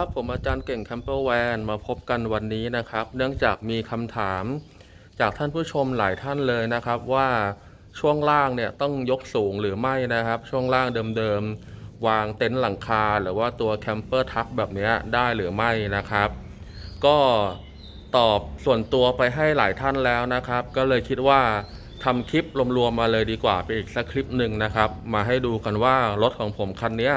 ครับผมอาจารย์เก่งแคมเปอร์แวนมาพบกันวันนี้นะครับ เนื่องจากมีคำถามจากท่านผู้ชมหลายท่านเลยนะครับ ว่าช่วงล่างเนี่ยต้องยกสูงหรือไม่นะครับ ช่วงล่างเดิมๆ วางเต็นท์หลังคา หรือว่าตัวแคมเปอร์ทักแบบนี้ได้หรือไม่นะครับ ก็ตอบส่วนตัวไปให้หลายท่านแล้วนะครับ ก็เลยคิดว่าทำคลิปรวมๆมาเลยดีกว่าไปอีกสักคลิปหนึ่งนะครับ มาให้ดูกันว่ารถของผมคันนี้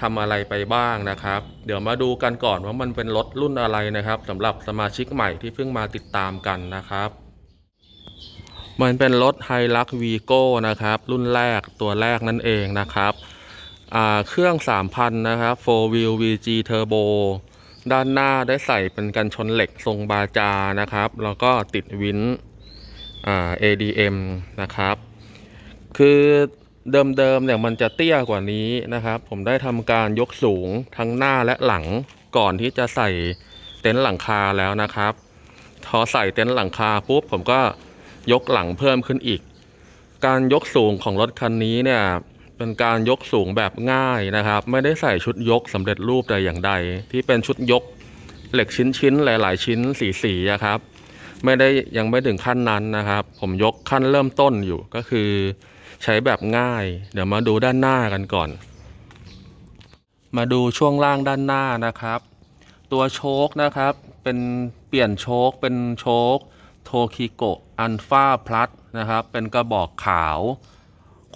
ทำอะไรไปบ้างนะครับ เดี๋ยวมาดูกันก่อนว่ามันเป็นรถรุ่นอะไรนะครับสำหรับสมาชิกใหม่ที่เพิ่งมาติดตามกันนะครับ มันเป็นรถไฮลักวีโก้นะครับ รุ่นแรกตัวแรกนั่นเองนะครับเครื่อง 3,000 นะครับ 4 wheel VG Turbo ด้านหน้าได้ใส่เป็นกันชนเหล็กทรงบาจานะครับ แล้วก็ติดวินอ ADM นะครับ คือ เดิมๆเนี่ยมันจะเตี้ยกว่านี้นะครับ ผมได้ทำการยกสูงทั้งหน้าและหลังก่อนที่จะใส่เต็นท์หลังคาแล้วนะครับพอใส่เต็นท์หลังคาปุ๊บผมก็ยกหลังเพิ่มขึ้นอีก การยกสูงของรถคันนี้เนี่ยเป็นการยกสูงแบบง่ายนะครับ ไม่ได้ใส่ชุดยกสำเร็จรูปแต่อย่างใด ที่เป็นชุดยกเหล็กชิ้นๆหลาย ๆ ชิ้นสีๆอะครับ ไม่ได้ยังไม่ถึงขั้นนั้นนะครับ ผมยกขั้นเริ่มต้นอยู่ก็คือ ใช้แบบง่าย เดี๋ยวมาดูด้านหน้ากันก่อน มาดูช่วงล่างด้านหน้านะครับ ตัวโชคนะครับเป็นเปลี่ยนโชคเป็นโชคโทคิโกะอันฟาพลัสนะครับ เป็นกระบอกขาว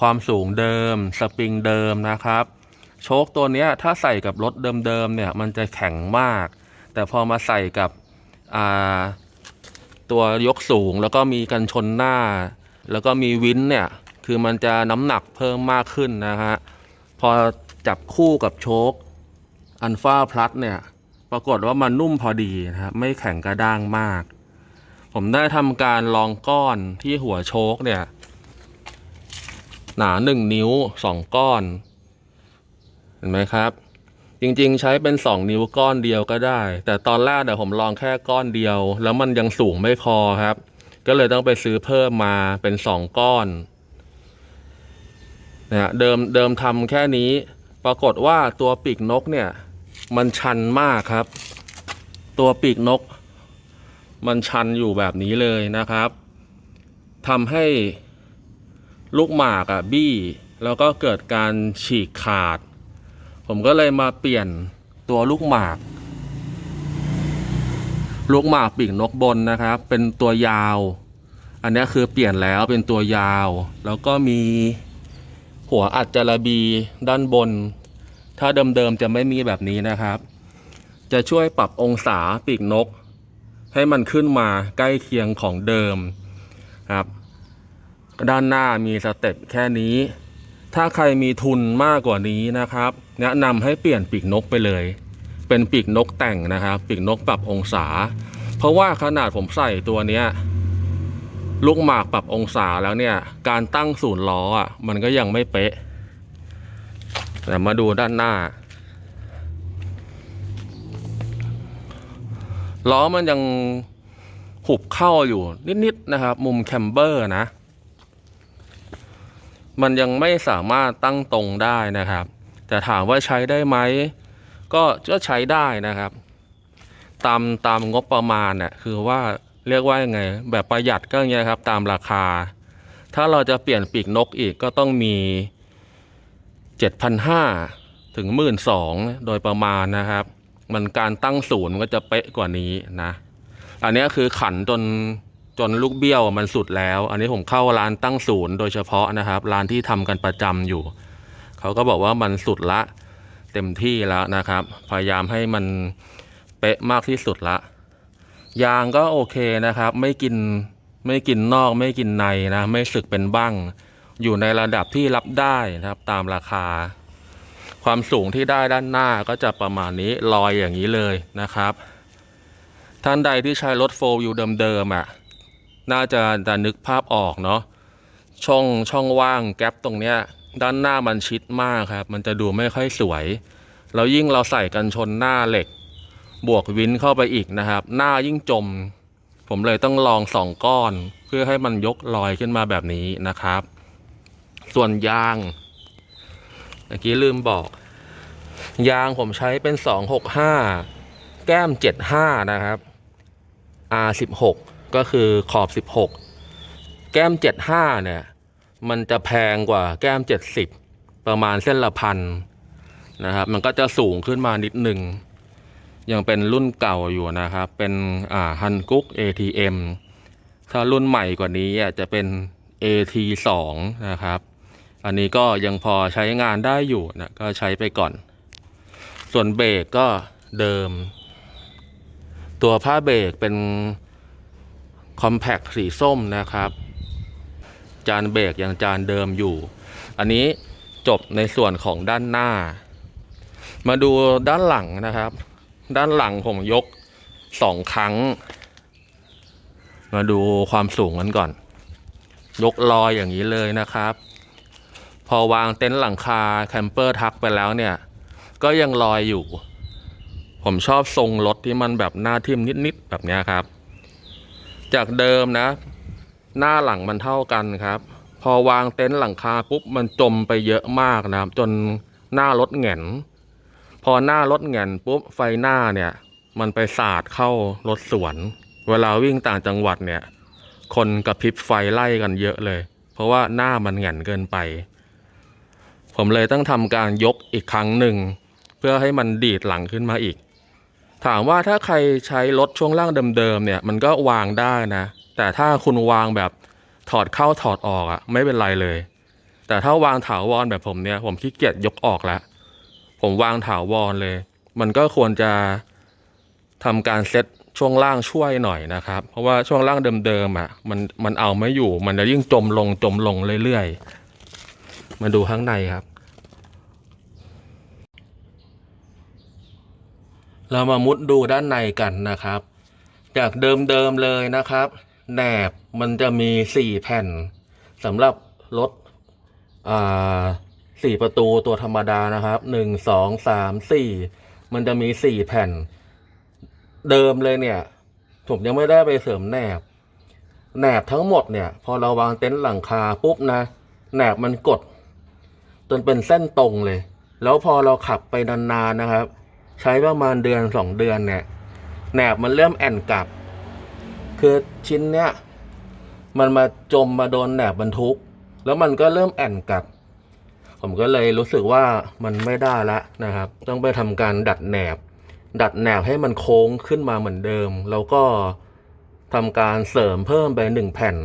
ความสูงเดิม สปริงเดิมนะครับ โชคตัวนี้ถ้าใส่กับรถเดิมๆเนี่ยมันจะแข็งมาก แต่พอมาใส่กับตัวยกสูงแล้วก็มีกันชนหน้า แล้วก็มีวินเนี่ย คือมันจะน้ำหนักเพิ่มมากขึ้นนะฮะ พอจับคู่กับโชคอันฟาพลัสเนี่ย ปรากฏว่ามันนุ่มพอดีนะครับไม่แข็งกระด้างมาก ผมได้ทำการลองก้อนที่หัวโชคเนี่ย หนาหนึ่งนิ้วสองก้อน เห็นไหมครับ จริงๆใช้เป็น2นิ้วก้อนเดียวก็ได้ แต่ตอนแรกเดี๋ยวผมลองแค่ก้อนเดียว แล้วมันยังสูงไม่พอครับ ก็เลยต้องไปซื้อเพิ่มมาเป็น2ก้อน นะฮะเดิมเดิมทำแค่นี้ ปรากฏว่าตัวปีกนกเนี่ย มันชันมากครับ ตัวปีกนก มันชันอยู่แบบนี้เลยนะครับทำให้ลูกหมากอะบี้ แล้วก็เกิดการฉีกขาด ผมก็เลยมาเปลี่ยนตัวลูกหมาก ลูกหมากปีกนกบนนะครับ เป็นตัวยาว อันนี้คือเปลี่ยนแล้วเป็นตัวยาว แล้วก็มี หัวอัดจระบีด้านบน ถ้าเดิมๆจะไม่มีแบบนี้นะครับ จะช่วยปรับองศาปีกนก ให้มันขึ้นมาใกล้เคียงของเดิมครับ ด้านหน้ามีสเต็ปแค่นี้ ถ้าใครมีทุนมากกว่านี้นะครับ แนะนำให้เปลี่ยนปีกนกไปเลย เป็นปีกนกแต่งนะครับ ปีกนกปรับองศา เพราะว่าขนาดผมใส่ตัวเนี้ย ลูกหมากปรับองศาแล้วเนี่ย การตั้งศูนย์ล้ออะมันก็ยังไม่เป๊ะ แต่มาดูด้านหน้า ล้อมันยังหุบเข้าอยู่นิดๆนะครับ มุมแคมเบอร์นะ มันยังไม่สามารถตั้งตรงได้นะครับ แต่ถามว่าใช้ได้ไหมก็ก็ใช้ได้นะครับ ตามตามงบประมาณเนี่ยคือว่า เรียกว่ายังไง แบบประหยัดก็อย่างเงี้ยครับ ตามราคา ถ้าเราจะเปลี่ยนปีกนกอีกก็ต้องมี 7,500 ถึง 12,000 โดยประมาณนะครับ มันการตั้งศูนย์มันก็จะเป๊ะกว่านี้นะ อันนี้คือขันจนจนลูกเบี้ยวมันสุดแล้ว อันนี้ผมเข้าร้านตั้งศูนย์โดยเฉพาะนะครับ ร้านที่ทำกันประจำอยู่ เขาก็บอกว่ามันสุดละเต็มที่แล้วนะครับ พยายามให้มันเป๊ะมากที่สุดละ ยางก็โอเคนะครับ ไม่กินไม่กินนอกไม่กินในนะ ไม่สึกเป็นบ้าง อยู่ในระดับที่รับได้นะครับตามราคา ความสูงที่ได้ด้านหน้าก็จะประมาณนี้ลอยอย่างนี้เลยนะครับ ท่านใดที่ใช้รถโฟล์วิวเดิมๆอะน่าจะจะนึกภาพออกเนาะช่องช่องว่างแกลบตรงเนี้ยด้านหน้ามันชิดมากครับ มันจะดูไม่ค่อยสวย แล้วยิ่งเราใส่กันชนหน้าเหล็ก บวกวินเข้าไปอีกนะครับ หน้ายิ่งจม ผมเลยต้องลองสองก้อน เพื่อให้มันยกลอยขึ้นมาแบบนี้นะครับ ส่วนยางเมื่อกี้ลืมบอก ยางผมใช้เป็น 265 แก้ม 75 นะครับ R16 ก็คือขอบ 16 แก้ม 75 เนี่ย มันจะแพงกว่าแก้ม 70 ประมาณเส้นละพันนะครับ มันก็จะสูงขึ้นมานิดหนึ่ง ยังเป็นรุ่นเก่าอยู่นะครับ เป็นอ่าฮันกุ๊ก ATM ถ้ารุ่นใหม่กว่านี้จะเป็น AT2 นะครับ อันนี้ก็ยังพอใช้งานได้อยู่นะก็ใช้ไปก่อน ส่วนเบรกก็เดิม ตัวผ้าเบรกเป็นคอมแพคสีส้มนะครับ จานเบรกยังจานเดิมอยู่ อันนี้จบในส่วนของด้านหน้า มาดูด้านหลังนะครับ ด้านหลังผมยกสองครั้ง มาดูความสูงกันก่อน ยกลอยอย่างนี้เลยนะครับ พอวางเต็นท์หลังคาแคมเปอร์ทักไปแล้วเนี่ย ก็ยังลอยอยู่ ผมชอบทรงรถที่มันแบบหน้าทิ่มนิดๆแบบนี้ครับ จากเดิมนะ หน้าหลังมันเท่ากันครับ พอวางเต็นท์หลังคาปุ๊บมันจมไปเยอะมากนะครับ จนหน้ารถแหงน พอหน้ารถแหงนปุ๊บไฟหน้าเนี่ย มันไปสาดเข้ารถสวน เวลาวิ่งต่างจังหวัดเนี่ย คนกระพริบไฟไล่กันเยอะเลย เพราะว่าหน้ามันแหงนเกินไป ผมเลยต้องทำการยกอีกครั้งหนึ่ง เพื่อให้มันดีดหลังขึ้นมาอีก ถามว่าถ้าใครใช้รถช่วงล่างเดิมๆเนี่ย มันก็วางได้นะ แต่ถ้าคุณวางแบบถอดเข้าถอดออกอะไม่เป็นไรเลย แต่ถ้าวางถาวรแบบผมเนี่ย ผมขี้เกียจยกออกแล้ว ผมวางถาวรเลย มันก็ควรจะทำการเซตช่วงล่างช่วยหน่อยนะครับ เพราะว่าช่วงล่างเดิมๆอะมันมันเอาไม่อยู่ มันจะยิ่งจมลงจมลงเรื่อยๆ มาดูข้างในครับ เรามามุดดูด้านในกันนะครับ จากเดิมๆเลยนะครับแหนบมันจะมีสี่แผ่นสำหรับรถอ่า สี่ประตูตัวธรรมดานะครับหนึ่งสองสามสี่มันจะมีสี่แผ่น เดิมเลยเนี่ย ผมยังไม่ได้ไปเสริมแหนบแหนบทั้งหมดเนี่ย พอเราวางเต็นท์หลังคาปุ๊บนะแหนบมันกด จนเป็นเส้นตรงเลย แล้วพอเราขับไปนานๆนะครับ ใช้ประมาณเดือนสองเดือนเนี่ยแหนบมันเริ่มแอนกลับ คือชิ้นเนี้ยมันมาจมมาโดนแหนบบรรทุก แล้วมันก็เริ่มแอนกลับ ผมก็เลยรู้สึกว่ามันไม่ได้ละนะครับ ต้องไปทำการดัดแหนบ ดัดแหนบให้มันโค้งขึ้นมาเหมือนเดิม แล้วก็ทำการเสริมเพิ่มไปหนึ่งแผ่น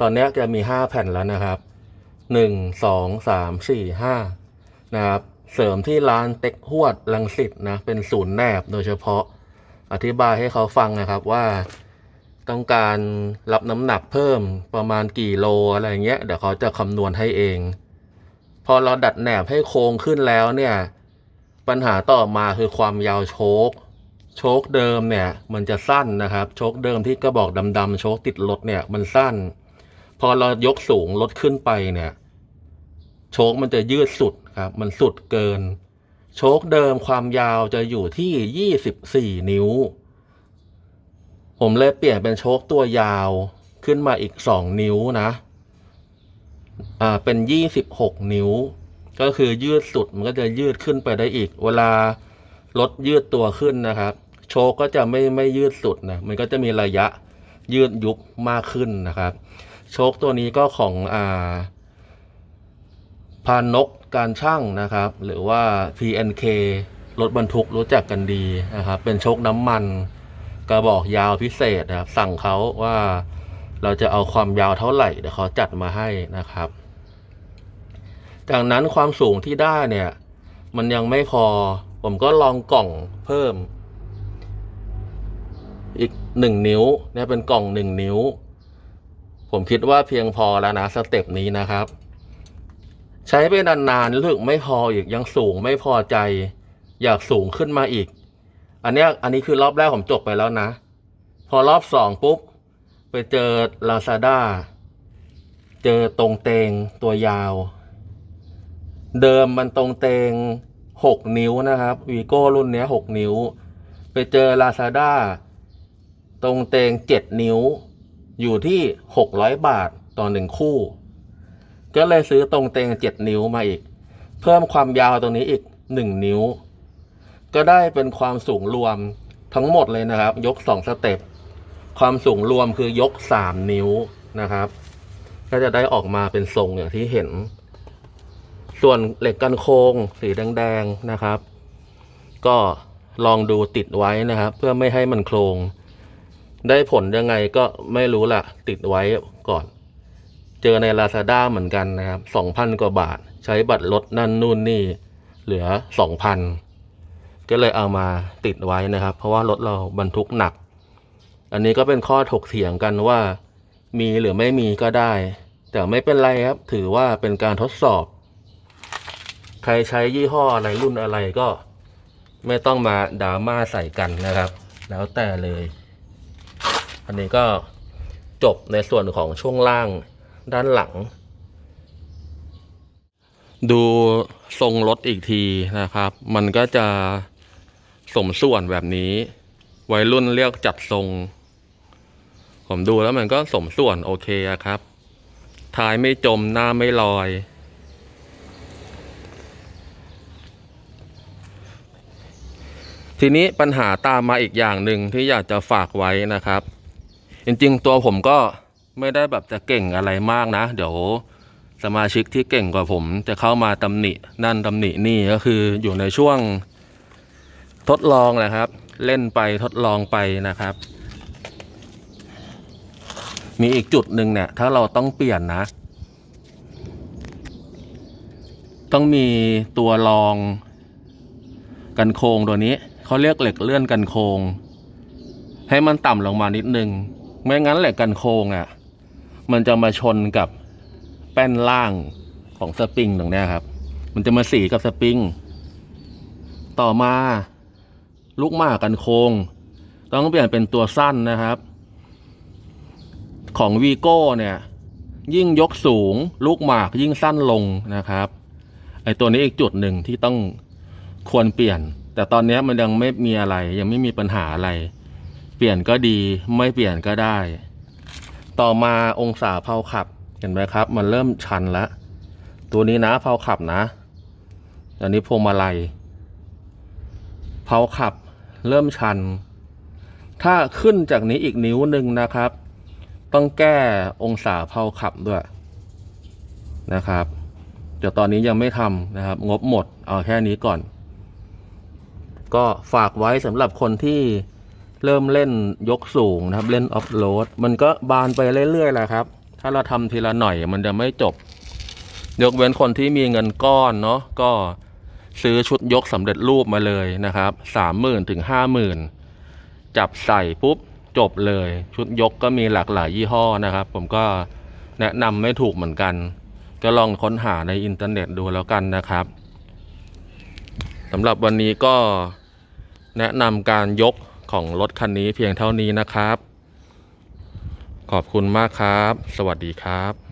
ตอนนี้จะมีห้าแผ่นแล้วนะครับหนึ่งสองสามสี่ห้านะครับ เสริมที่ร้านเต็กฮวดลังสิตนะ เป็นศูนย์แหนบโดยเฉพาะ อธิบายให้เขาฟังนะครับว่าต้องการรับน้ำหนักเพิ่มประมาณกี่โลอะไรเงี้ย เดี๋ยวเขาจะคำนวณให้เอง พอเราดัดแหนบให้โค้งขึ้นแล้วเนี่ย ปัญหาต่อมาคือความยาวโชคโชคเดิมเนี่ยมันจะสั้นนะครับ โชคเดิมที่กระบอกดำๆโชคติดรถเนี่ยมันสั้น พอเรายกสูงรถขึ้นไปเนี่ย โชคมันจะยืดสุดครับ มันสุดเกิน โชคเดิมความยาวจะอยู่ที่ 24 นิ้ว ผมเลยเปลี่ยนเป็นโชคตัวยาวขึ้นมาอีก 2 นิ้วนะ อ่าเป็น26นิ้ว ก็คือยืดสุดมันก็จะยืดขึ้นไปได้อีก เวลารถยืดตัวขึ้นนะครับ โชก็จะไม่ไม่ยืดสุดนะมันก็จะมีระยะยืดยุบมากขึ้นนะครับ โชคตัวนี้ก็ของอ่าพานกการช่างนะครับ หรือว่า PNK รถบรรทุกรู้จักกันดีนะครับ เป็นโชคน้ำมันกระบอกยาวพิเศษนะครับ สั่งเขาว่า เราจะเอาความยาวเท่าไหร่เดี๋ยวเขาจัดมาให้นะครับ จากนั้นความสูงที่ได้เนี่ย มันยังไม่พอ ผมก็ลองกล่องเพิ่ม อีกหนึ่งนิ้วเนี่ยเป็นกล่องหนึ่งนิ้ว ผมคิดว่าเพียงพอแล้วนะสเต็ปนี้นะครับ ใช้ไปนานๆรู้สึกไม่พออีกยังสูงไม่พอใจ อยากสูงขึ้นมาอีก อันเนี้ยอันนี้คือรอบแรกผมจบไปแล้วนะ พอรอบสองปุ๊บ ไปเจอ Lazada เจอตรงเตงตัวยาว เดิมมันตรงเตงหกนิ้วนะครับวีโก้รุ่นนี้หกนิ้ว ไปเจอ Lazada ตรงเตงเจ็ดนิ้ว อยู่ที่หกร้อยบาทต่อหนึ่งคู่ ก็เลยซื้อตรงเตงเจ็ดนิ้วมาอีก เพิ่มความยาวตรงนี้อีกหนึ่งนิ้ว ก็ได้เป็นความสูงรวมทั้งหมดเลยนะครับ ยกสองสเต็ป ความสูงรวมคือยกสามนิ้วนะครับ ก็จะได้ออกมาเป็นทรงอย่างที่เห็น ส่วนเหล็กกันโครงสีแดงๆนะครับ ก็ลองดูติดไว้นะครับ เพื่อไม่ให้มันโครงได้ผลยังไงก็ไม่รู้ล่ะ ติดไว้ก่อน เจอใน Lazada เหมือนกันนะครับสองพันกว่าบาท ใช้บัตรลดนั่นนู่นนี่ เหลือสองพันก็เลยเอามาติดไว้นะครับ เพราะว่ารถเราบรรทุกหนัก อันนี้ก็เป็นข้อถกเถียงกันว่า มีหรือไม่มีก็ได้ แต่ไม่เป็นไรครับ ถือว่าเป็นการทดสอบ ใครใช้ยี่ห้ออะไรรุ่นอะไรก็ ไม่ต้องมาดราม่าใส่กันนะครับ แล้วแต่เลย อันนี้ก็จบในส่วนของช่วงล่างด้านหลัง ดูทรงรถอีกทีนะครับ มันก็จะสมส่วนแบบนี้ วัยรุ่นเรียกจัดทรง ผมดูแล้วมันก็สมส่วนโอเคอะครับ ท้ายไม่จมหน้าไม่ลอย ทีนี้ปัญหาตามมาอีกอย่างหนึ่งที่อยากจะฝากไว้นะครับ จริงๆ ตัวผมก็ไม่ได้แบบจะเก่งอะไรมากนะ เดี๋ยวสมาชิกที่เก่งกว่าผมจะเข้ามาตำหนินั่นตำหนินี่ก็คืออยู่ในช่วงทดลองแหละครับ เล่นไปทดลองไปนะครับ มีอีกจุดหนึ่งเนี่ย ถ้าเราต้องเปลี่ยนนะ ต้องมีตัวรองกันโครงตัวนี้ เขาเรียกเหล็กเลื่อนกันโครงให้มันต่ำลงมานิดนึง ไม่งั้นเหล็กกันโครงอะ่ะ มันจะมาชนกับแป้นล่างของสปริงตรงนี้ครับ มันจะมาสีกับสปริง ต่อมาลูกหมากกันโครงต้องเปลี่ยนเป็นตัวสั้นนะครับ ของวีโก้เนี่ยยิ่งยกสูงลูกหมากยิ่งสั้นลงนะครับไอตัวนี้อีกจุดหนึ่งที่ต้องควรเปลี่ยน แต่ตอนนี้มันยังไม่มีอะไร ยังไม่มีปัญหาอะไร เปลี่ยนก็ดีไม่เปลี่ยนก็ได้ ต่อมาองศาเพาขับเห็นไหมครับ มันเริ่มชันแล้วตัวนี้นะเพาขับนะอันนี้พวงมาลัยเพาขับเริ่มชัน ถ้าขึ้นจากนี้อีกนิ้วหนึ่งนะครับ ต้องแก้องศาเพาขับด้วยนะครับเดี๋ยวตอนนี้ยังไม่ทำนะครับ งบหมดเอาแค่นี้ก่อน ก็ฝากไว้สำหรับคนที่เริ่มเล่นยกสูงนะครับ เล่นออฟโรดมันก็บานไปเรื่อยๆแหละครับ ถ้าเราทำทีละหน่อยมันจะไม่จบ ยกเว้นคนที่มีเงินก้อนเนาะก็ซื้อชุดยกสำเร็จรูปมาเลยนะครับสามหมื่นถึงห้าหมื่นจับใส่ปุ๊บ จบเลย ชุดยกก็มีหลากหลายยี่ห้อนะครับ ผมก็แนะนำไม่ถูกเหมือนกัน ก็ลองค้นหาในอินเทอร์เน็ตดูแล้วกันนะครับสำหรับวันนี้ก็แนะนำการยกของรถคันนี้เพียงเท่านี้นะครับ ขอบคุณมากครับ สวัสดีครับ